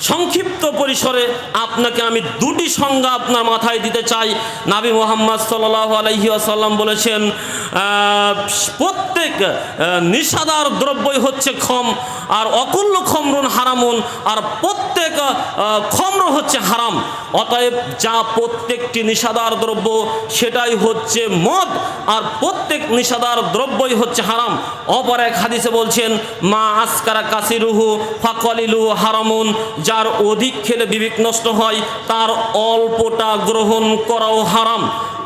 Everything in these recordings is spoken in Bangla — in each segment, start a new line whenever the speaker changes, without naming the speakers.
সংক্ষিপ্ত পরিসরে আপনাকে আমি দুটি সংজ্ঞা আপনার মাথায় দিতে চাই। নাবি মোহাম্মদ সাল্লাহ আলহি আসাল্লাম বলেছেন প্রত্যেক আহ, নিষাদার দ্রব্যই হচ্ছে খম আর অকুল্য খমরুন হারামুন আর প্রত্যেক খমর হচ্ছে হারাম। অতএব যা প্রত্যেকটি নিষাদার দ্রব্য সেটাই হচ্ছে মদ আর প্রত্যেক নিষাদার দ্রব্যই হচ্ছে হারাম। অপর এক হাদিসে বলছেন মা আসকারা কাসিরুহু ফাকলিলুহু হারামুন যার অধিক খেলে বিবেক নষ্ট হয় তার অল্পটা গ্রহণ করাও হারাম।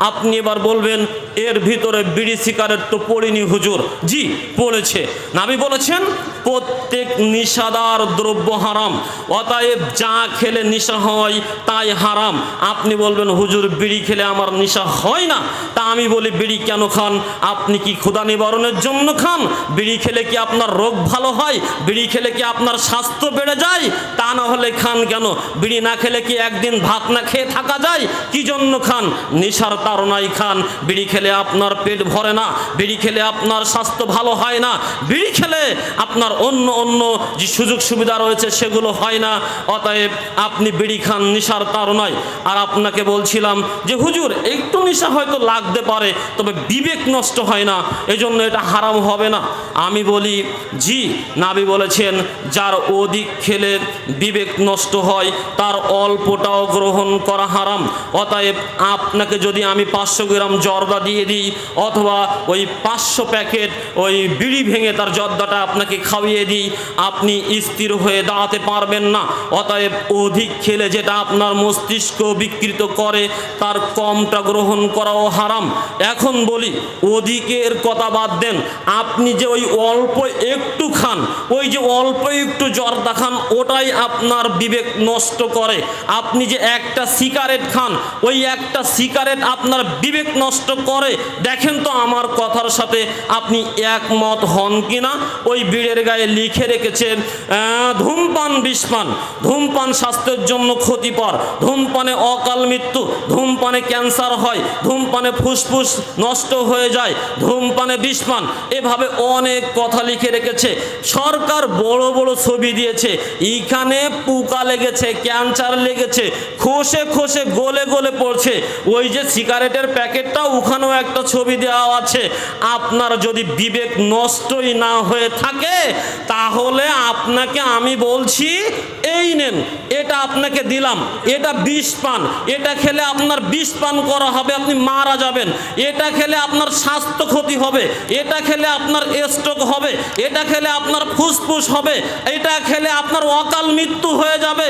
আপনি এবার বলবেন, এর ভিতরে বিড়ি সিগারেট তো পড়িনি হুজুর। জি পড়েছে নাবি বলেছেন, প্রত্যেক নিশাদার দ্রব্য হারাম, অতএব যা খেলে নিশা হয় তাই হারাম। আপনি বলবেন, হুজুর, বিড়ি খেলে আমার নিশা হয় না? তা আমি বলি, বিড়ি কেন খান? আপনি কি ক্ষুধা নিবারণের জন্য খান? বিড়ি খেলে কি আপনার রোগ ভালো হয়? বিড়ি খেলে কি আপনার স্বাস্থ্য বেড়ে যায়? তা না হলে খান কেন? বিড়ি না খেলে কি একদিন ভাত না খেয়ে থাকা যায়? কি জন্য খান? নেশার তাড়নায় খান। বিড়ি খেলে আপনার পেট ভরে না, বিড়ি খেলে আপনার স্বাস্থ্য ভালো হয় না, বিড়ি খেলে আপনার অন্য অন্য যে সুযোগ সুবিধা রয়েছে সেগুলো হয় না। অতএব আপনি বিড়ি খান নেশার তাড়নায় আর আপনাকে বলছিলাম যে, হুজুর, একটু নেশা হয়তো লাগতে পারে, তবে বিবেক নষ্ট হয় না, এজন্য এটা হারাম হবে না। আমি বলি, জি। নাবি বলেছেন, যার অধিক খেলে বিবেক নষ্ট হয়, তার অল্পটাও গ্রহণ করা হারাম। অতএব আপনাকে যদি আমি পাঁচশো গ্রাম জর্দা দিয়ে দিই, অথবা ওই পাঁচশো প্যাকেট ওই বিড়ি ভেঙে তার জর্দাটা আপনাকে খাইয়ে দিই। আপনি স্থির হয়ে দাঁড়াতে পারবেন না। অতএব অধিক খেলে যেটা আপনার মস্তিষ্ক বিকৃত করে, তার কমটা গ্রহণ করাও হারাম। এখন বলি, অধিকের কথা বাদ দেন। আপনি যে ওই অল্প একটু খান, ওই যে অল্প একটু জর্দা খান, ওটাই আপনার বিবেক নষ্ট করে। আপনি যে একটা সিগারেট খান, ওই একটা সিগারেট আপনার বিবেক নষ্ট করে দেখেন তো আমার কথার সাথে আপনি একমত হন কিনা? ওই বিড়ের গায়ে লিখে রেখেছেন ধূমপান বিষপান। ধূমপান স্বাস্থ্যের জন্য ক্ষতিকর। ধূমপানে অকাল মৃত্যু, ধূমপানে ক্যান্সার হয়, ধূমপানে ফুসফুস নষ্ট হয়ে যায়, ধূমপানে বিষপান। এভাবে অনেক কথা লিখে রেখেছে। সরকার বড় বড় ছবি দিয়েছে। এইখানে পোকা লেগেছে, ক্যান্সার লেগেছে, খসে খসে গলে গলে পড়ছে। ওই যে সিগারেটের প্যাকেটটা ওখানেও একটা ছবি দেওয়া আছে। আপনার যদি বিবেক নষ্টই না হয়ে থাকে, তাহলে আপনাকে আমি বলছি, এই নেন, এটা আপনাকে দিলাম, এটা বিষ পান, এটা খেলে আপনার বিষ পান করা হবে, আপনি মারা যাবেন, এটা খেলে আপনার স্বাস্থ্য ক্ষতি হবে, এটা খেলে আপনার স্ট্রোক হবে, এটা খেলে আপনার ফুসফুস হবে, এটা খেলে আপনার অকাল মৃত্যু হয়ে যাবে।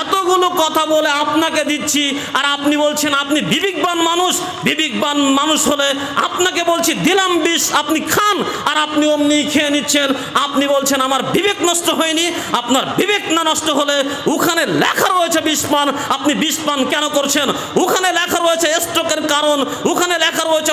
এতগুলো কথা বলে আপনাকে দিচ্ছি, আর আপনি বলছেন, আপনি বিবেকবান মানুষ বিবেকবান মানুষ হলে আপনাকে বলছি, দিলাম বিষ, আপনি খান, আর আপনি অমনি খেয়ে নিচ্ছেন। আপনি বলছেন, আমার বিবেক নষ্ট হয়নি, আপনার বিবেক না নষ্ট হলে ওখানে লেখা রয়েছে বিষপান আপনি বিষপান কেন করছেন? ওখানে লেখা রয়েছে স্ট্রোকের কারণ, ওখানে লেখা রয়েছে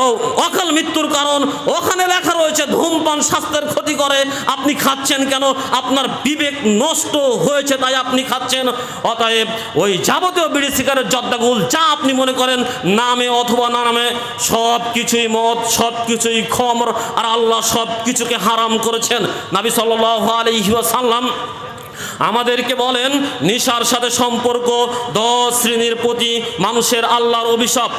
ও, অকাল মৃত্যুর কারণ, ওখানে লেখা রয়েছে ধূমপান স্বাস্থ্যের ক্ষতি করে, আপনি খাচ্ছেন কেন? আপনার বিবেক নষ্ট হয়েছে, তাই আপনি খাচ্ছেন। অতএব ওই যাবতীয় বিড়ি, সিগারেট, জর্দাগুল, যা আপনি মনে করেন নামে অথবা না নামে সব কিছুই মদ, সব কিছুই খমর, আর আল্লাহ সব কিছুকে হারাম করেছেন। নাবি সাল্লাহ আলহিসাল্লাম আমাদেরকে বলেন, নিশার সাথে সম্পর্ক দশ শ্রেণির প্রতি মানুষের আল্লাহর অভিশাপ।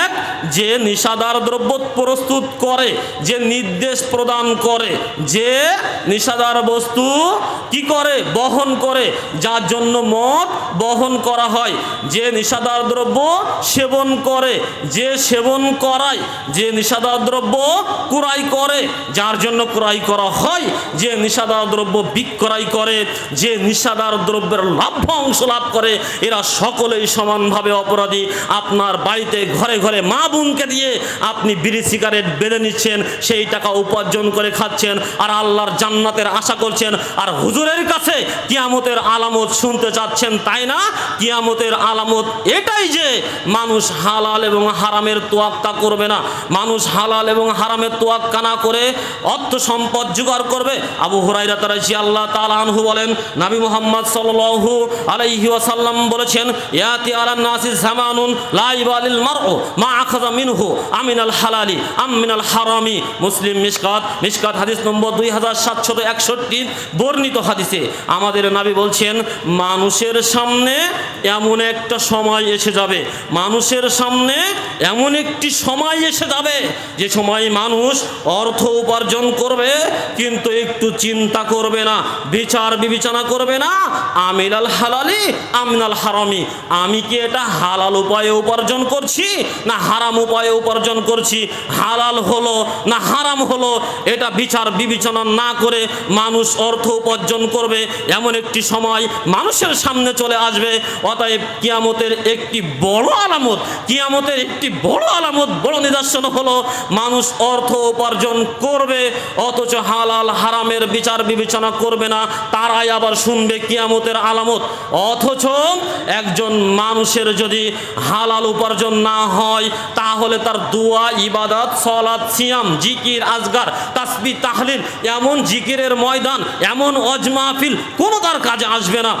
এক, যে নিশাদার দ্রব্য প্রস্তুত করে, যে নির্দেশ প্রদান করে, যে নিশাদার বস্তু কি করে? বহন করে, যার জন্য মদ বহন করা হয়। যে নিশাদার দ্রব্য সেবন করে, যে সেবন করায়, যে নিশাদার দ্রব্য ক্রয় করে, যার জন্য ক্রয় করা হয়, যে নিশাদার দ্রব্য বিক্রয় করে, যে নিশাদার দ্রব্যের লাভ্য অংশ লাভ করে। এরা সকলেই সমানভাবে অপরাধী। আপনার বাড়িতে ঘরে ঘরে মা বোনকে দিয়ে আপনি বিড়ি, সিগারেট বেঁধে নিচ্ছেন, সেই টাকা উপার্জন করে খাচ্ছেন আর আল্লাহর জান্নাতের আশা করছেন আর হুজুরের কাছে কিয়ামতের আলামত শুনতে চাচ্ছেন, তাই না? কিয়ামতের আলামত এটাই যে মানুষ হালাল এবং হারামের তোয়াক্কা করবে না। মানুষ হালাল এবং হারামের তোয়াক্কা না করে অর্থ সম্পদ জোগাড় করবে। আবু হুরাইরা তারা আল্লাহ তাআলা আনহু বলেন নাবি মুহাম্মদ সাল্লাল্লাহু আলাইহি ওয়াসাল্লাম বলেছেন, ইয়াতি আলান নাসি জামানুন লা ইবালিল মারউ মা আখাযা মিনহু আমিনাল হালালি আম মিনাল হারামি। মুসলিম মিশকাত মিশকাত হাদিস নম্বর 2761 বর্ণিত হাদিসে আমাদের নাবি বলছেন, মানুষের সামনে এমন একটা সময় এসে যাবে, মানুষের সামনে এমন একটি সময় এসে যাবে, যে সময় মানুষ অর্থ উপার্জন করবে, কিন্তু একটু চিন্তা করবে না, বিচার বিবেচনা করবে না। আমিনাল হালালি, আমিনাল হারামি। আমি কি এটা হালাল উপায়ে উপার্জন করছি, না হারাম উপায়ে উপার্জন করছি? হালাল হলো, না হারাম হলো, এটা বিচার বিবেচনা না করে মানুষ অর্থ উপার্জন করবে এমন একটি সময় মানুষের সামনে চলে আসবে। অতএব কিয়ামতের একটি বড় আলামত, কিয়ামতের একটি বড় আলামত, বড় নিদর্শন হলো মানুষ অর্থ উপার্জন করবে, অথচ হালাল হারামের বিচার বিবেচনা করবে না। তারাই আবার শুনবে কিয়ামতের আলামত। অথচ একজন মানুষের যদি হালাল উপার্জন না হয়, তাহলে তার দোয়া, ইবাদত সলাদ সিয়াম, জিকির, আজগার তাসবি তাহলিল, এমন জিকিরের ময়দান, এমন অজমাফিল কোনো তার কাজে আসবে না।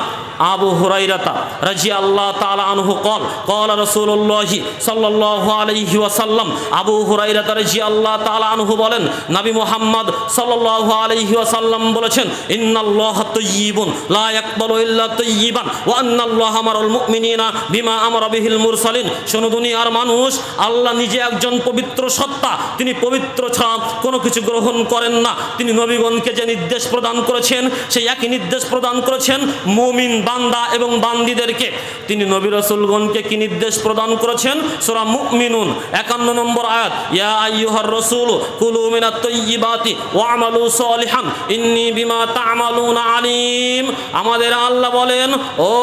আবু হুরাইরাতা রাজি আল্লাহ তালা আনহু কল কল রসুল্লাহি সাল্লাহ আলাইহি ওয়াসাল্লাম, আবু হুরাইরাতা রাজি আল্লাহ তালা আনহু বলেন, নবী মোহাম্মদ সাল্লাহ আলাইহি ওয়াসাল্লাম বলেছেন, ইন্নাল্লাহ ওয়া মানুষ, আল্লাহ নিজে একজন পবিত্র সত্তা, তিনি পবিত্র ছাড়া কোনো কিছু গ্রহণ করেন না। তিনি নবীগণকে যে নির্দেশ প্রদান করেছেন, সেই একই নির্দেশ প্রদান করেছেন মুমিন বান্দা এবং বান্দিদেরকে। তিনি নবী রসুলগণকে কি নির্দেশ প্রদান করেছেন? সূরা মুমিনুন, একান্ন নম্বর আয়াত, ইয়া আইয়ুহার রাসূল, কুলু মিনাত তাইয়্যিবাতি ওয়া'মালু সালিহান, ইন্নী বিমা তা'মালুনা আলিম আমাদের আল্লাহ বলেন, ও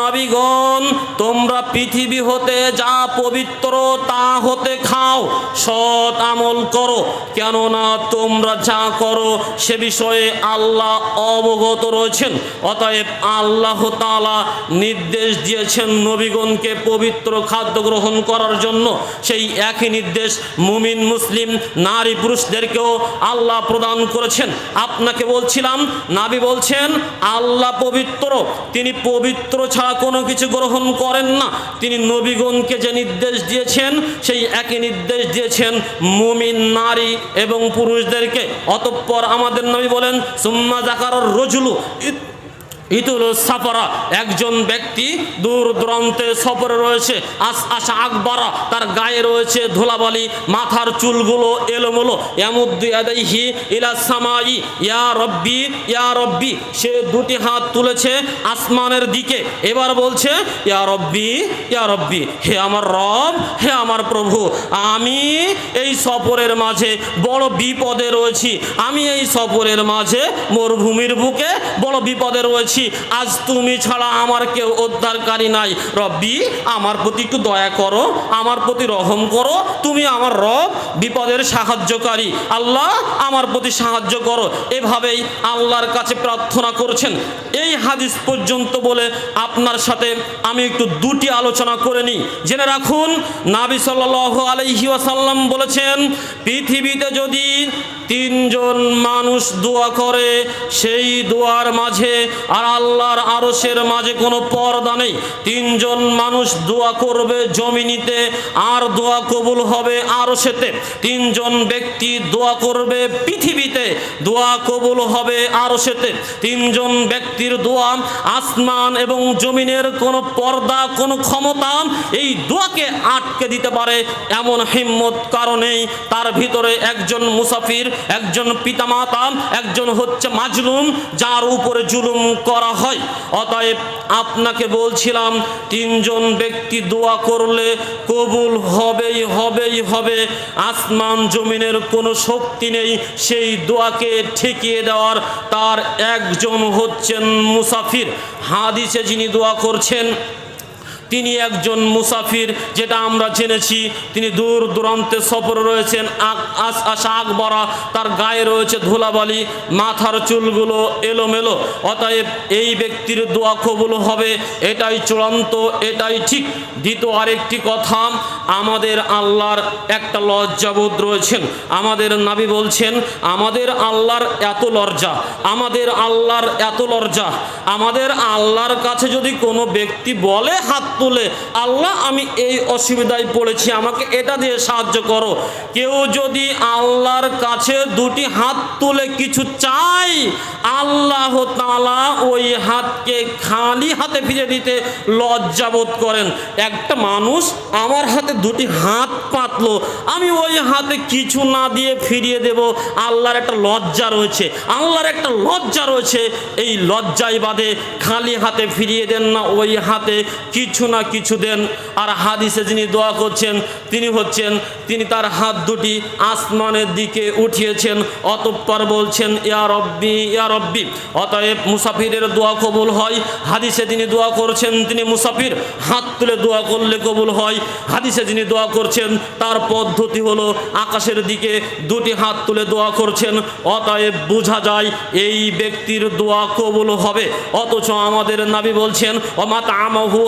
নবীগণ, তোমরা পৃথিবী হতে যা পবিত্র তা হতে খাও, সৎ আমল করো। কেননা তোমরা যা করো, সে বিষয়ে আল্লাহ অবগত রয়েছেন। অতএব আল্লাহ তাআলা নির্দেশ দিয়েছেন নবীগণকে পবিত্র খাদ্য গ্রহণ করার জন্য। সেই একই নির্দেশ মুমিন, মুসলিম, নারী, পুরুষদেরকেও আল্লাহ প্রদান করেছেন। আপনাকে বলছিলাম, নাবি বলছেন আল্লাহ পবিত্র, তিনি পবিত্র ছাড়া কোনো কিছু গ্রহণ করেন না। তিনি নবীগণকে যে নির্দেশ দিয়েছেন, সেই একই নির্দেশ দিয়েছেন মুমিন, নারী এবং পুরুষদেরকে। অতঃপর আমাদের নবী বলেন, সুম্মা জাকার রজুলু ইতুল সাফারা, একজন ব্যক্তি দূর দূরান্তে সফরে রয়েছে। আস আশা আকবারা, তার গায়ে রয়েছে ধুলাবালি, মাথার চুলগুলো এলোমেলো। এমুদ্দি আদাইহি ইলা সামাই, ইয়া রব্বি ইয়া রব্বি। সে দুটি হাত তুলেছে আসমানের দিকে। এবার বলছে, ইয়া রব্বি ইয়া রব্বি, হে আমার রব, হে আমার প্রভু, আমি এই সফরের মাঝে বড় বিপদে রয়েছি। আমি এই সফরের মাঝে মরুভূমির বুকে বড় বিপদে রয়েছি। আজ তুমি ছাড়া আমার কেউ উদ্ধারকারী নাই। রব্বি, আমার প্রতি একটু দয়া করো, আমার প্রতি রহম করো। তুমি আমার রব, বিপদের সাহায্যকারী। আল্লাহ, আমার প্রতি সাহায্য করো। এভাবেই আল্লাহর কাছে প্রার্থনা করছেন। এই হাদিস পর্যন্ত বলে আপনার সাথে আমি একটু দুটি আলোচনা করে নিই। জেনে রাখুন, নাবি সাল্লাহ আলাইহি ওয়াসাল্লাম বলেছেন, পৃথিবীতে যদি তিনজন মানুষ দোয়া করে, সেই দোয়ার মাঝে আর আল্লাহর আরসের মাঝে কোনো পর্দা নেই। তিনজন মানুষ দোয়া করবে জমিনিতে, আর দোয়া কবুল হবে আরশেতে। তিনজন ব্যক্তি দোয়া করবে পৃথিবীতে, দোয়া কবুল হবে আরশেতে। তিনজন ব্যক্তির দোয়া আসমান এবং জমিনের কোনো পর্দা, কোনো ক্ষমতা এই দোয়াকে আটকে দিতে পারে এমন হিম্মত কারণেই তার ভিতরে একজন মুসাফির একজন পিতামাতা একজন হচ্ছে মাজলুম, যার উপরে জুলুম করা হয়। অতএব আপনাকে বলছিলাম, তিনজন ব্যক্তি দোয়া করলে কবুল হবেই হবেই হবে। আসমান জমিনের কোনো শক্তি নেই, সেই দোয়াকে ঠেকিয়ে দেওয়ার। তার একজন হচ্ছেন মুসাফির। হাদিসে যিনি দোয়া করছেন তিনি একজন মুসাফির, যেটা আমরা জেনেছি। তিনি দূর দূরান্তে সফরে রয়েছেন। আস আশা আকবরা, তার গায়ে রয়েছে ধুলাবালি, মাথার চুলগুলো এলোমেলো। অতএব এই ব্যক্তির দোয়া কবুল হবে, এটাই চূড়ান্ত, এটাই ঠিক। দ্বিতীয় আরেকটি কথা, আমাদের আল্লাহর একটা লজ্জাবোধ রয়েছেন। আমাদের নাবি বলছেন, আমাদের আল্লাহর এত লজ্জা, আমাদের আল্লাহর এত লজ্জা। আমাদের আল্লাহর কাছে যদি কোনো ব্যক্তি বলে হাত তুলে, আল্লাহ, আমি এই অসুবিধায় পড়েছি, আমাকে এটা দিয়ে সাহায্য করো। কেউ যদি আল্লাহর কাছে দুটি হাত তুলে কিছু চাই আল্লাহ তালা ওই হাতকে খালি হাতে ফিরে দিতে লজ্জাবোধ করেন। একটা মানুষ, আমার হাতে দুটি হাত পাতলো, আমি ওই হাতে কিছু না দিয়ে ফিরিয়ে দেব। আল্লাহর একটা লজ্জা রয়েছে। আল্লাহর একটা লজ্জা রয়েছে, এই লজ্জায় বাদে খালি হাতে ফিরিয়ে দেন না, ওই হাতে কিছু না কিছু দেন। আর হাদিসে যিনি দোয়া করছেন, তিনি হচ্ছেন, তিনি তার হাত দুটি আসমানের দিকে উঠিয়েছেন। অতঃপর বলছেন, ইয়া রব্বি ইয়া রব্বি। অতএব মুসাফিরের দোয়া কবুল হয়। হাদিসে যিনি দোয়া করছেন, তিনি মুসাফির। হাত তুলে দোয়া করলে কবুল হয়। হাদিসে যিনি দোয়া করছেন, তার পদ্ধতি হলো আকাশের দিকে দুটি হাত তুলে দোয়া করছেন। অতএব বোঝা যায়, এই ব্যক্তির দোয়া কবুল হবে। অথচ আমাদের নাবি বলছেন অমাত আমহু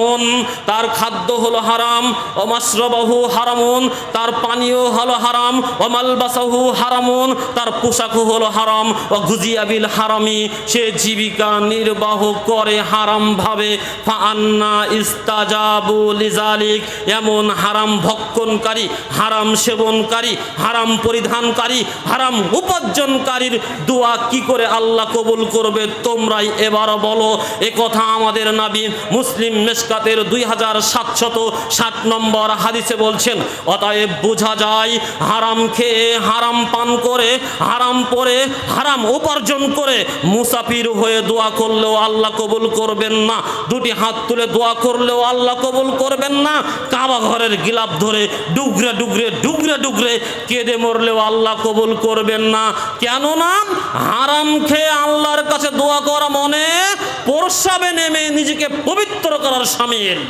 হারামন, তার খাদ্য হলো হারাম অমাশ্রবাহু হারামন, তার পানীয় হলো হারাম অমালবাসাহু হারামন, তার পোশাকও হলো হারাম, ও গুজিয়াবিল হারামি, সে জীবিকা নির্বাহ করে হারাম ভাবে ফান্না ইস্তাজাবু লিজালিক, এমন হারাম ভক্ষণকারী, হারাম সেবনকারী, হারাম পরিধানকারী, হারাম উপার্জনকারীর দোয়া কি করে আল্লাহ কবুল করবে তোমরাই এবার বলো। এ কথা আমাদের নাবি মুসলিম মেসকাতের দুই হাজার সাতশত ষাট নম্বর হাদিসে বলছেন, অতএব বোঝা যায় হারাম খেয়ে হারাম পান করে, হারাম পরে হারাম উপার্জন করে মুসাফির হয়ে দোয়া করলেও আল্লাহ কবুল করবেন না। দুটি হাত তুলে দোয়া করলেও আল্লাহ কবুল করবেন না। কাবা ঘরের গিলাপ ধরে ডুগরে ডুগরে ডুগরে ডুগরে কেঁদে মরলেও আল্লাহ কবুল করবেন না। কেননা হারাম খেয়ে আল্লাহর কাছে দোয়া করা মনে প্রসাবে নেমে নিজেকে পবিত্র করার সামিল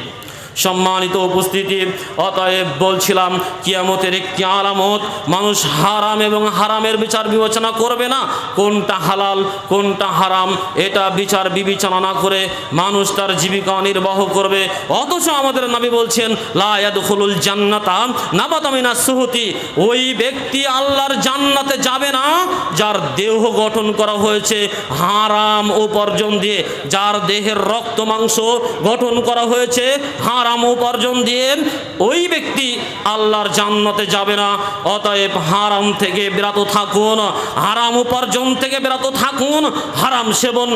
সম্মানিত উপস্থিতি। অতএব বলছিলাম, কিয়ামতের একটি আলামত, মানুষ হারাম এবং হারামের বিচার বিবেচনা করবে না। কোনটা হালাল, কোনটা হারাম, এটা বিচার বিবেচনা না করে মানুষ তার জীবিকা নির্বাহ করবে। অথচ আমাদের নবী বলছেন লায়াদুল জান্নাতা নাবাতামিনা সুহতি। ওই ব্যক্তি আল্লাহর জান্নাতে যাবে না, যার দেহ গঠন করা হয়েছে হারাম উপার্জন দিয়ে, যার দেহের রক্ত মাংস গঠন করা হয়েছে হারাম উপার্জন দিয়ে ওই ব্যক্তি আল্লাহর জান্নাতে যাবে না। অতএব হারাম থেকে বিরত থাকুন, হারাম উপার্জন থেকে বিরত থাকুন, হারাম সেবন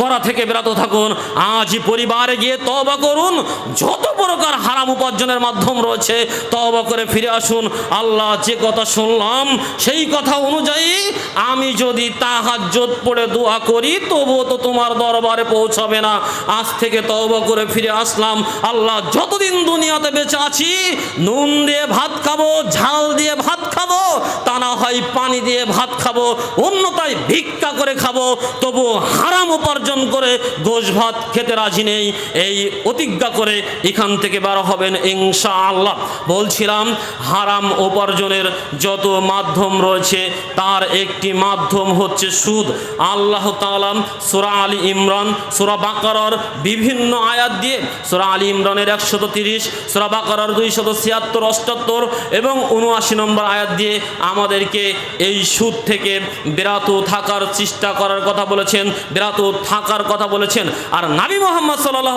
করা থেকে বিরত থাকুন। আজই পরিবারে গিয়ে তবা করুন। যত প্রকার হারাম উপার্জনের মাধ্যম রয়েছে তবা করে ফিরে আসুন। আল্লাহ যে কথা শুনলাম, সেই কথা অনুযায়ী আমি যদি তাহার তাহাজ্জত পড়ে দোয়া করি, তবুও তো তোমার দরবারে পৌঁছাবে না। আজ থেকে তবা করে ফিরে আসলাম। আল্লাহ যতদিন দুনিয়াতে বেঁচে আছি, নুন দিয়ে ভাত খাব, ঝাল দিয়ে ভাত খাব, তা না হয় পানি দিয়ে ভাত খাব অন্যতায় ভিক্ষা করে খাব তবু হারাম উপার্জন করে গোশ ভাত খেতে রাজি নেই। এই প্রতিজ্ঞা করে এখান থেকে বার হবেন ইনশা আল্লাহ বলছিলাম, হারাম উপার্জনের যত মাধ্যম রয়েছে, তার একটি মাধ্যম হচ্ছে সুদ। আল্লাহ তালাম সুরা আলী ইমরান, সুরা বাকারর বিভিন্ন আয়াত দিয়ে, সুরা আলী ইমরানের একশত তিরিশ, সুরা বাকারর দুইশত ছিয়াত্তর, অষ্টাত্তর এবং উনআশি নম্বর আয়াত দিয়ে আমাদেরকে এই সুদ থেকে বিরাত থাকার চেষ্টা করার কথা বলেছেন। বিরাত থাকার কথা বলেছেন। আর নাবি মোহাম্মদ সাল্লাহ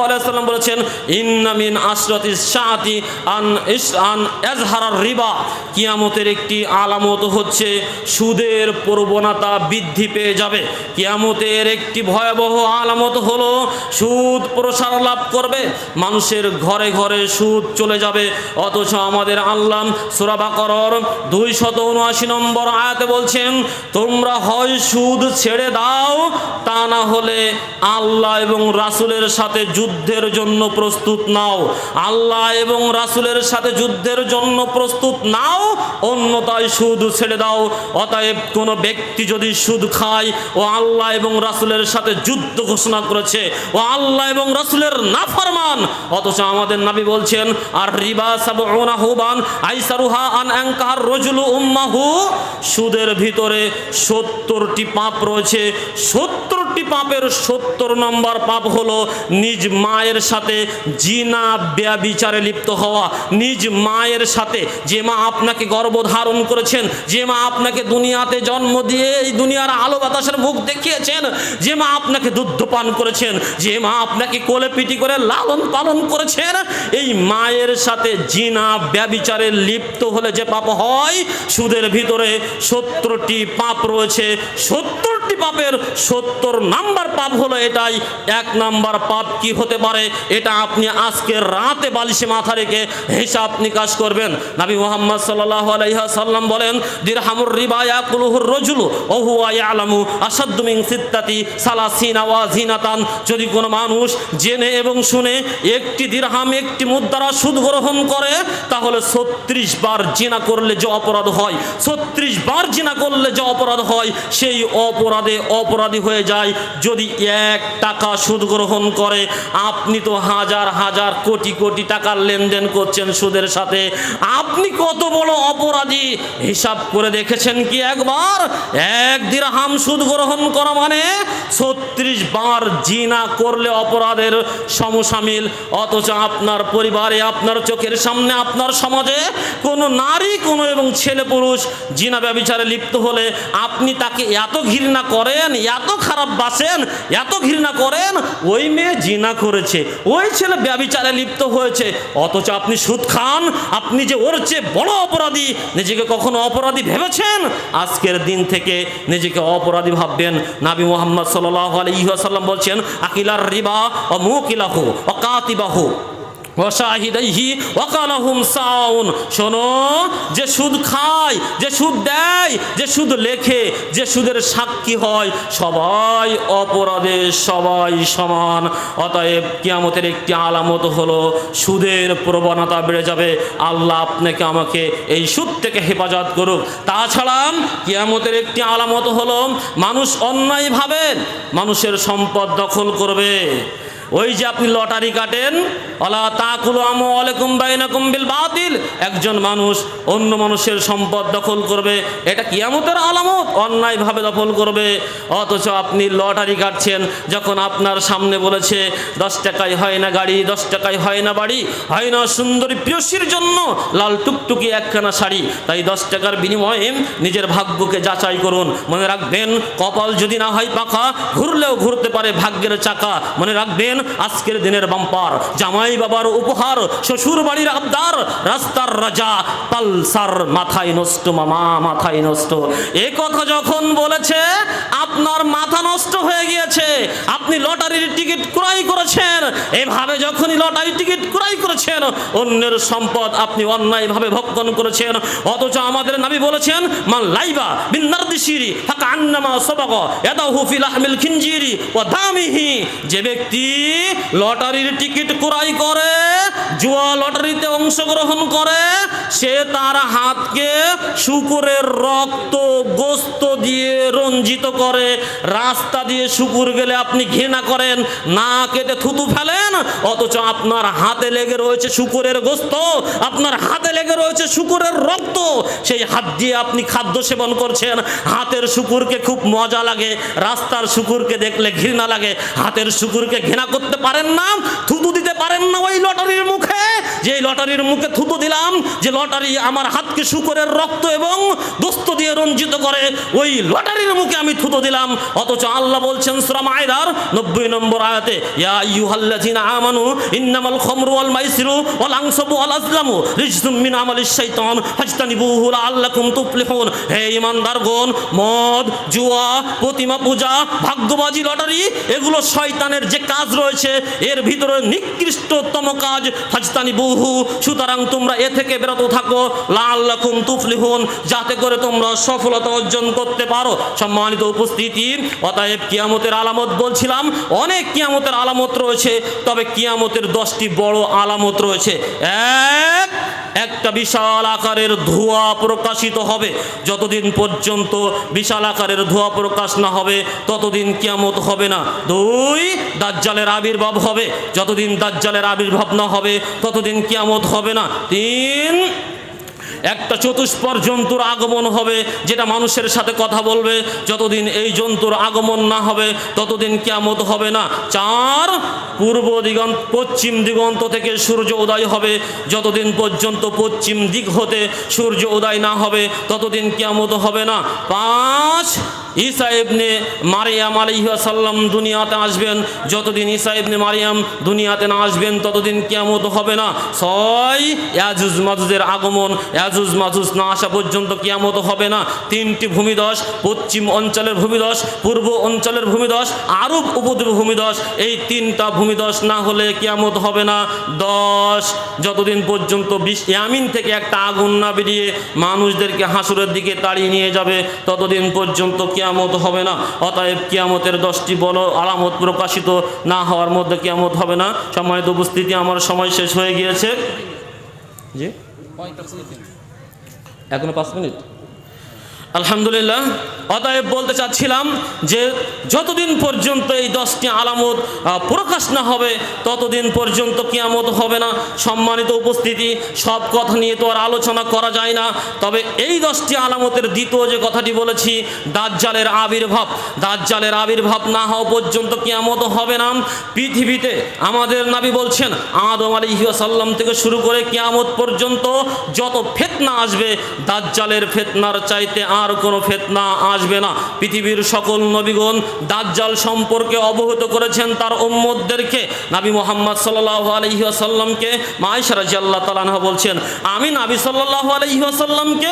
বলেছেন ইন্নামিন আশরতি শাহাতি আন আন এজহারার রিবা। কিয়ামতের একটি আলামত হচ্ছে, সুদের প্রবণতা বৃদ্ধি পেয়ে যাবে। কিয়ামতের একটি ভয়াবহ আলামত হলো, সুদ প্রসার লাভ করবে, মানুষের ঘরে ঘরে সুদ চলে যাবে। অথচ আমাদের আল্লাহ সুরাবাকরর দুই শত উনআশি নম্বর আয়াতে বলছেন, তোমরা হয় সুদ ছেড়ে দাও, তা না হলে আল্লাহ এবং রাসুলের সাথে যুদ্ধের জন্য প্রস্তুত নাও। আল্লাহ এবং রাসুলের সাথে যুদ্ধের জন্য প্রস্তুত নাও। অন্যতায় সুদ ছেড়ে দাও। অতএব কোনো ব্যক্তি যদি সুদ খায়, ও আল্লাহ এবং রাসুলের সাথে যুদ্ধ ঘোষণা করেছে, ও আল্লাহ এবং রাসুলের নাফরমান, অথচ আমাদের নাবি বলছেন, আর রিবা হুবান আইসারুহা আন অ্যাঙ্কার রজুলু উম্মাহু। সুদের ভিতরে সত্তরটি পাপ রয়েছে। সত্তরটি সত্তরটি পাপের সত্তর নম্বর পাপ হলো নিজ মায়ের সাথে জিনা ব্যবিচারে লিপ্ত হওয়া। নিজ মায়ের সাথে যে মা আপনাকে গর্ভধারণ করেছেন, যে মা আপনাকে দুনিয়াতে জন্ম দিয়ে এই দুনিয়ার আলো বাতাসের মুখ দেখিয়েছেন, যে মা আপনাকে দুধ পান করেছেন, যে মা আপনাকে কোলে পিটি করে লালন পালন করেছেন, এই মায়ের সাথে জিনা ব্যবিচারে লিপ্ত হলে যে পাপ হয়, সুদের ভিতরে সত্তরটি পাপ রয়েছে। সত্তরটি পাপের সত্তর নাম্বার পাপ হলো এটাই। এক নাম্বার পাপ কি হতে পারে? এটা আপনি আজকে রাতে বালিশে মাথা রেখে হিসাব নিকাশ করবেন। নবী মোহাম্মদ সাল্লাহ আলাইসাল্লাম বলেন, দিরহামুর রিবায়া কুলুহুর রজুলু ওহুয়া ইয়ালামু আসাদ্দু মিন সিত্তাতি সালাসিনা ওয়া জিনাতান যদি কোনো মানুষ জেনে এবং শুনে একটি দিরহাম, একটি মুদ্রা সুদ গ্রহণ করে, তাহলে ছত্রিশ বার জিনা করলে যে অপরাধ হয়, ছত্রিশ বার জিনা করলে যে অপরাধ হয়, সেই অপরাধে অপরাধী হয়ে যায়। যদি এক টাকা সুদ গ্রহণ করে, আপনি তো হাজার হাজার কোটি কোটি টাকার লেনদেন করছেন সুদের সাথে। আপনি কত বড় অপরাধী? হিসাব করে দেখেছেন কি একবার? এক দিরহাম সুদ গ্রহণ করা মানে ছত্রিশ বার জিনা করলে অপরাধের সমসামিল, অথচ আপনার পরিবারে, আপনার চোখের সামনে, আপনার সমাজে কোনো নারী, কোনো এবং ছেলে পুরুষ জিনা ব্যবচারে লিপ্ত হলে আপনি তাকে এত ঘৃণা করেন, এত খারাপ বাসেন এত ঘৃণা করেন, ওই মেয়ে জিনা করেছে, ওই ছেলে ব্যবিচারে লিপ্ত হয়েছে, অথচ আপনি সুদ খান, আপনি যে ওর চেয়ে বড় অপরাধী, নিজেকে কখনো অপরাধী ভেবেছেন? আজকের দিন থেকে নিজেকে অপরাধী ভাববেন। নাবি মোহাম্মদ সাল্লাহ আলহিহাসাল্লাম বলছেন, আকিলার রিবা ও মুকিলাহু ও কাতিবাহু শোনো, যে সুদ খায়, যে সুদ দেয়, যে সুদ লেখে, যে সুদের সাক্ষী হয়, সবাই অপরাধে, সবাই সমান। অতএব কিয়ামতের একটি আলামত হলো, সুদের প্রবণতা বেড়ে যাবে। আল্লাহ আপনাকে, আমাকে এই সুদ থেকে হেফাজত করুক। তাছাড়া কিয়ামতের একটি আলামত হলো, মানুষ অন্যায়ভাবে মানুষের সম্পদ দখল করবে। ওই যে আপনি লটারি কাটেন অলা আমো বাতিল। একজন মানুষ অন্য মানুষের সম্পদ দখল করবে, এটা কিয়ামতের আলামত, অন্যায়ভাবে দখল করবে। অথচ আপনি লটারি কাটছেন, যখন আপনার সামনে বলেছে, দশ টাকায় হয় না গাড়ি, দশ টাকায় হয় না বাড়ি, হয় না সুন্দরী প্রিয়সীর জন্য লাল টুকটুকি একখানা শাড়ি, তাই দশ টাকার বিনিময়ে নিজের ভাগ্যকে যাচাই করুন। মনে রাখবেন, কপাল যদি না হয় পাখা, ঘুরলেও ঘুরতে পারে ভাগ্যের চাকা। মনে রাখবেন, আজকের দিনের বাম্পার, জামাই বাবার উপহার শ্বশুর বাড়ির আবদার, রাস্তার রাজা, পালসার মাথায় নষ্ট, মামা মাথায় নষ্ট। এ কথা যখন বলেছে, আপনার মাথা নষ্ট হয়ে গিয়েছে, আপনি লটারির টিকিট ক্রয় করেছেন, এভাবে যখনই লটারির টিকিট ক্রয় করেছেন, অন্যের সম্পদ আপনি অন্যায়ভাবে ভক্ষণ করেছেন। অথচ আমাদের নাবি বলেছেন, মান লাইবা বিন্নারদিশিরি ফাকা আন্নামা সবাগ এদাহু ফিল আহমিল খিনজিরি ও দামিহি। যে ব্যক্তি লটারির টিকিট ক্রয় করে, জুয়া লটারিতে অংশগ্রহণ করে, সে তার হাতকে শুকুরের রক্ত, গোস্ত দিয়ে রঞ্জিত করে, রাস্তা দিয়ে শুকুর গেলে আপনি ঘৃণা করেন, না কেটে থুতু ফেলেন, অথচ আপনার হাতে লেগে রয়েছে শুকুরের গোস্ত, আপনার হাতে লেগে রয়েছে শুকুরের রক্ত, সেই হাত দিয়ে আপনি খাদ্য সেবন করছেন, হাতের শুকুরকে খুব মজা লাগে, রাস্তার শুকুরকে দেখলে ঘৃণা লাগে, হাতের শুকুরকে ঘৃণা করতে পারেন না যে লটারির মুখে থুতু দিলাম, যে লটারি আমার হাতকে শুকুরের রক্ত এবং দোস্ত দিয়ে রঞ্জিত করে, ওই লটারির মুখে আমি থুতু দিলাম। অথচ আল্লাহ বলছেন শ্রম আয়দার নব্বই নম্বর আয়াতে, ইয়া আইয়ুহাল্লাযিনা আমানু ইন্নামাল খামরু ওয়াল মাইসিরু ওয়াল আনসাবু ওয়াল আজলামু রিজসুম মিন আমালিশ শাইতান ফাজতানিবুহু লাআল্লাকুম তুফলিহুন। হে ঈমানদারগণ, মদ, জুয়া, প্রতিমা পূজা, ভাগ্যবাজি, লটারি, এগুলো শয়তানের যে কাজ রয়েছে, এর ভিতরে নিকৃষ্টতম কাজ ফাজতানি সুতরাং তোমরা এ থেকে বিরত থাকো। লাল্লাকুম তুফলিহুন, যাতে করে তোমরা সফলতা অর্জন করতে পারো। সম্মানিত উপস্থিতি, অতএব কিয়ামতের আলামত বলছিলাম, অনেক কিয়ামতের আলামত রয়েছে, তবে কিয়ামতের দশটি বড় আলামত রয়েছে। এক একটা বিশাল আকারের ধোঁয়া প্রকাশিত হবে। যতদিন পর্যন্ত বিশাল আকারের ধোঁয়া প্রকাশ না হবে, ততদিন কিয়ামত হবে না। দুই, দাজ্জালের আবির্ভাব হবে। যতদিন দাজ্জালের আবির্ভাব না হবে, ততদিন কিয়ামত হবে না। তিন একটা চতুষ্পর জন্তুর আগমন হবে, যেটা মানুষের সাথে কথা বলবে। যতদিন এই জন্তুর আগমন না হবে, ততদিন কেয়ামত হবে না। চার, পূর্ব দিগন্ত, পশ্চিম দিগন্ত থেকে সূর্য উদয় হবে। যতদিন পর্যন্ত পশ্চিম দিক হতে সূর্য উদয় না হবে, ততদিন কেয়ামত হবে না। পাঁচ, ঈসা ইবনে মারিয়াম আলাইহাসাল্লাম দুনিয়াতে আসবেন। যতদিন ঈসা ইবনে মারিয়াম দুনিয়াতে না আসবেন, ততদিন কেয়ামত হবে না। ছয় ইয়াজুজ মাজুজের আগমন ইয়াজুজ মাজুজ না আসা পর্যন্ত কেয়ামত হবে না। তিনটি ভূমিদশ পশ্চিম অঞ্চলের ভূমিদশ পূর্ব অঞ্চলের ভূমিদশ আরব উপদ্বীপ ভূমিদশ এই তিনটা ভূমিদশ না হলে কেয়ামত হবে না। দশ যতদিন পর্যন্ত বিশ ইয়ামিন থেকে একটা আগুন না বেরিয়ে মানুষদেরকে হাসুরের দিকে তাড়িয়ে নিয়ে যাবে ততদিন পর্যন্ত কেয়ামত হবে না। অতএব কেয়ামতের দশটি বড় আলামত প্রকাশিত না হওয়ার মধ্যে কেয়ামত হবে না। সম্মানিত উপস্থিতি আমার সময় শেষ হয়ে গিয়েছে। জি। এখনও পাঁচ মিনিট আলহামদুলিল্লাহ, অতএব বলতে চাচ্ছিলাম যে যতদিন পর্যন্ত এই দশটি আলামত প্রকাশ না হবে, ততদিন পর্যন্ত কিয়ামত হবে না। সম্মানিত উপস্থিতি, সব কথা নিয়ে তো আর আলোচনা করা যায় না। তবে এই দশটি আলামতের দ্বিতীয় যে কথাটি বলেছি, দাজ্জালের আবির্ভাব। দাজ্জালের আবির্ভাব না হওয়া পর্যন্ত কিয়ামত হবে না। পৃথিবীতে আমাদের নাবি বলছেন, আদম আলী সাল্লাম থেকে শুরু করে কিয়ামত পর্যন্ত যত ফেতনা আসবে, দাজ্জালের ফেতনার চাইতে আর কোনো ফেতনা আসবে না। পৃথিবীর সকল নবীগণ দাজ্জাল সম্পর্কে অবহিত করেছেন তার উম্মতদেরকে। নাবি মোহাম্মদ সাল্লাহ আলহিহাসাল্লামকে মায়েশা রাজি আল্লাহ তালানহা বলছেন, আমি নাবি সাল্লাহ আলহিহাসাল্লামকে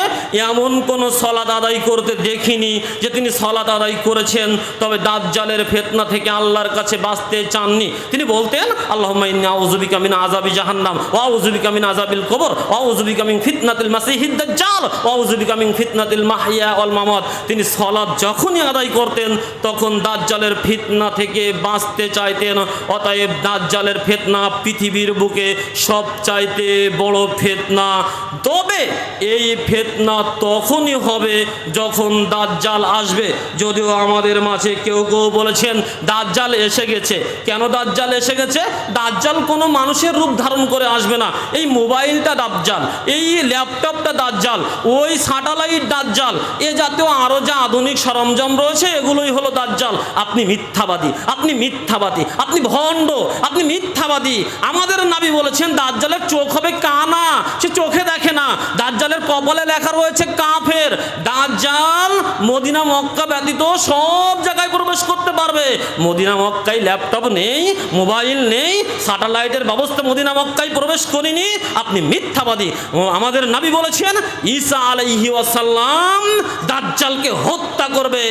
এমন কোনো সলাদ আদায় করতে দেখিনি যে তিনি সলাদ আদায় করেছেন। তবে দাজ্জালের ফেতনা থেকে আল্লাহর কাছে বাঁচতে চাননি। তিনি বলতেন আল্লাহ আউজুবিকা মিন আজাবি জাহান্নাম ওয়াউজুবিকা মিন আজাবিল কবর ওয়াউজুবিকা মিন ফিতনাতিল মাসিহিদ দাজ্জাল ওয়াউজুবিকা মিন ফিতনাতিল মাহিয়া। মামাত, তিনি সলাদ যখনই আদায় করতেন, তখন দাজ্জালের ফিতনা থেকে বাঁচতে চাইতেন। অতএব দাজ্জালের ফেতনা পৃথিবীর বুকে সব চাইতে বড় ফেতনা। তবে এই ফেতনা তখনই হবে যখন দাজ্জাল আসবে। যদিও আমাদের মাঝে কেউ কেউ বলেছেন, দাজ্জাল এসে গেছে। কেন দাজ্জাল এসে গেছে? দাজ্জাল কোনো মানুষের রূপ ধারণ করে আসবে না। এই মোবাইলটা দাজ্জাল, এই ল্যাপটপটা দাজ্জাল, ওই স্যাটেলাইট দাজ্জাল এ জাতীয় আরও যা আধুনিক সরঞ্জাম রয়েছে, এগুলোই হলো দাজ্জাল। আপনি মিথ্যাবাদী আপনি মিথ্যাবাদী, আপনি ভণ্ড, আপনি মিথ্যাবাদী। আমাদের নাবি বলেছেন, দাজ্জালের চোখ হবে কানা, সে চোখে দেখে না। দাজ্জালের কপালে লেখা রয়েছে কাফের। দাজ্জাল মদিনা মক্কা ব্যতীত সব জায়গায় প্রবেশ করতে পারবে। মদিনা মক্কায় ল্যাপটপ নেই, মোবাইল নেই, স্যাটেলাইটের ব্যবস্থা মদিনা মক্কায় প্রবেশ করিনি, আপনি মিথ্যাবাদী। আমাদের নাবি বলেছেন, ঈসা আলাইহি ওয়াসাল্লাম দাজ্জালকে হত্যা করবে।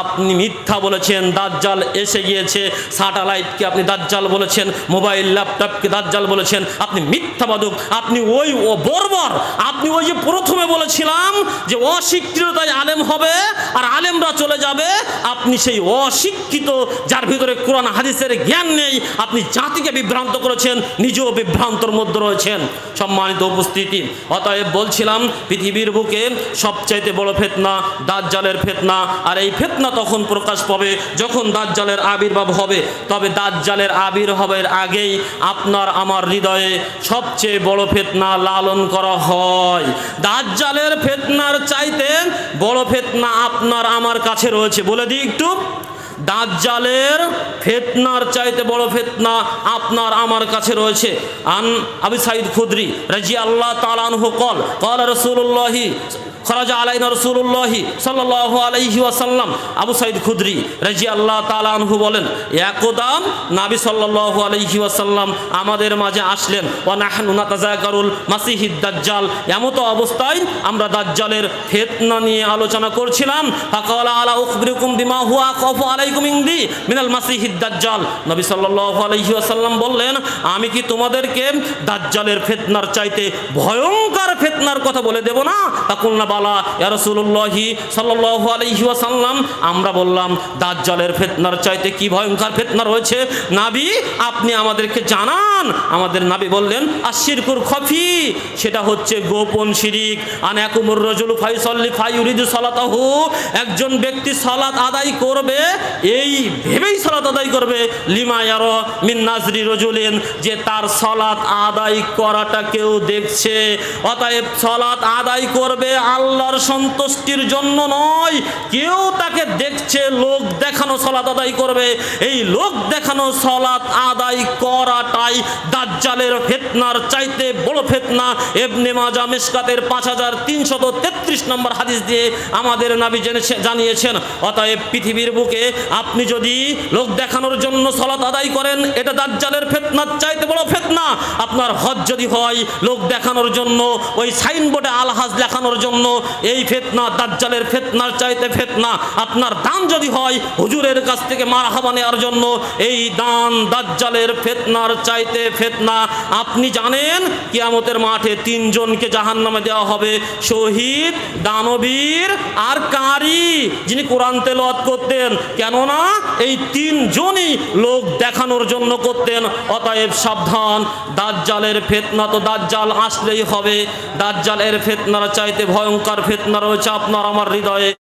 আপনি মিথ্যা বলেছেন, দাজ্জাল এসে গিয়েছে। স্যাটেলাইটকে আপনি দাজ্জাল বলেছেন, মোবাইল ল্যাপটপকে দাজ্জাল বলেছেন, আপনি মিথ্যাবাদক আপনি ওই ও বর্বর, আপনি ওই যে প্রথমে বলেছিলাম যে অশিক্ষিততায় আলেম হবে আর আলেমরা চলে যাবে, আপনি সেই অশিক্ষিত, যার ভিতরে কোরআন হাদিসের জ্ঞান নেই, আপনি জাতিকে বিভ্রান্ত করেছেন, নিজেও বিভ্রান্তর মধ্যে রয়েছেন। সম্মানিত উপস্থিতি, অতএব বলছিলাম, পৃথিবীর বুকে সবচাইতে বড় ফেতনা দাজ্জালের ফেতনা, আর এই ফেতনা তখন প্রকাশ পাবে যখন দাজ্জালের আবির্ভাব হবে। তবে দাজ্জালের আবির্ভাবের আগেই আপনার আমার হৃদয়ে সবচেয়ে বড় ফেতনা লালন করা হয়। দাজ্জালের ফেতনার চাইতে বড় ফেতনা আপনার আমার কাছে রয়েছে। বলে দিই একটু। দাজ্জালের ফেতনার চাইতে বড় ফেতনা আপনার আমার কাছে রয়েছে। আন আবি সাইদ খুদরি রাজি আল্লাহ তালানহু কল কল রসুল্লাহি খরাজা আলাইনা রসুল্লাহি সাল্লাহ আলাইহি ওয়াসাল্লাম আবু সাইদ খুদরি রাজি আল্লাহ তালানহু বলেন একদাম নাবি সাল্লাহ আলাইহি ওয়াসাল্লাম আমাদের মাঝে আসলেন। ও নাহনু নাতাজাকারুল মাসিহিদ দাজ্জাল। এমতো অবস্থায় আমরা দাজ্জালের ফেতনা নিয়ে আলোচনা করছিলাম। ফাকালা আলা উখবিরুকুম বিমা হুয়া কফু আলাইকুম ইনদি মিনাল মাসিহিদ দাজ্জাল। নবী সাল্লাল্লাহু আলাইহি ওয়াসাল্লাম বললেন, আমি কি তোমাদেরকে দাজ্জালের ফেতনার চাইতে ভয়ঙ্কর ফেতনার কথা বলে দেব না? তাকুলনা বালা, ইয়া রাসূলুল্লাহি সাল্লাল্লাহু আলাইহি ওয়াসাল্লাম আমরা বললাম, দাজ্জালের ফিতনার চাইতে কি ভয়ঙ্কর ফিতনা রয়েছে? নাবি, আপনি আমাদেরকে জানান। আমাদের নাবি বললেন আশিরকুর খফি, সেটা হচ্ছে গোপন শিরিক। আনাকুমুর রজুল ফাইসল্লি ফাইউরিদু সালাতাহু একজন ব্যক্তি সালাত আদায় করবে, এই ভেবেই সালাত আদায় করবে। লিমা ইয়ার মিন নাজরি রজুলিন যে তার সালাত আদায় করাটা কেউ দেখছে। অতএব সালাত আদায় করবে আল্লাহর সন্তুষ্টির জন্য নয়। কেউ তাকে দেখছে, লোক দেখানো সালাত আদায় করবে। এই লোক দেখানো সালাত আদায় করাটাই দাজ্জালের ফেতনার চাইতে বড় ফেতনা। এবনে মাজা মিসকাতের পাঁচ হাজার তিনশত তেত্রিশ নম্বর হাদিস দিয়ে আমাদের নাবি জেনেছে, জানিয়েছেন, অতএব পৃথিবীর বুকে আপনি যদি লোক দেখানোর জন্য সলাত আদায় করেন, এটা দাজ্জালের ফেতনার চাইতে বড় ফেতনা। আপনার হজ যদি হয়, লোক দেখানোর জন্য, ওই সাইনবোর্ডে আলহাজ দেখানোর জন্য এই ফেতনা, দাজ্জালের ফেতনার চাইতে ফেতনা আপনার দান যদি হয়, হুজুরের কাছ থেকে মারহাবা নেওয়ার জন্য এই দান দাজ্জালের ফেতনার চাইতে ফেতনা। আপনি জানেন, কিয়ামতের মাঠে তিনজনকে জাহান নামে দেওয়া হবে, শহীদ, দানবীর আর কারি, যিনি কোরআন তেলাওয়াত করতেন। কেননা এই তিনজনই লোক দেখানোর জন্য করতেন। অতএব সাবধান, দাজ্জালের ফেতনা তো দাজ্জাল আসলেই হবে। দাজ্জালের ফেতনার চাইতে ভয়ঙ্কর ফেতনা রয়েছে আপনার আমার হৃদয়ে।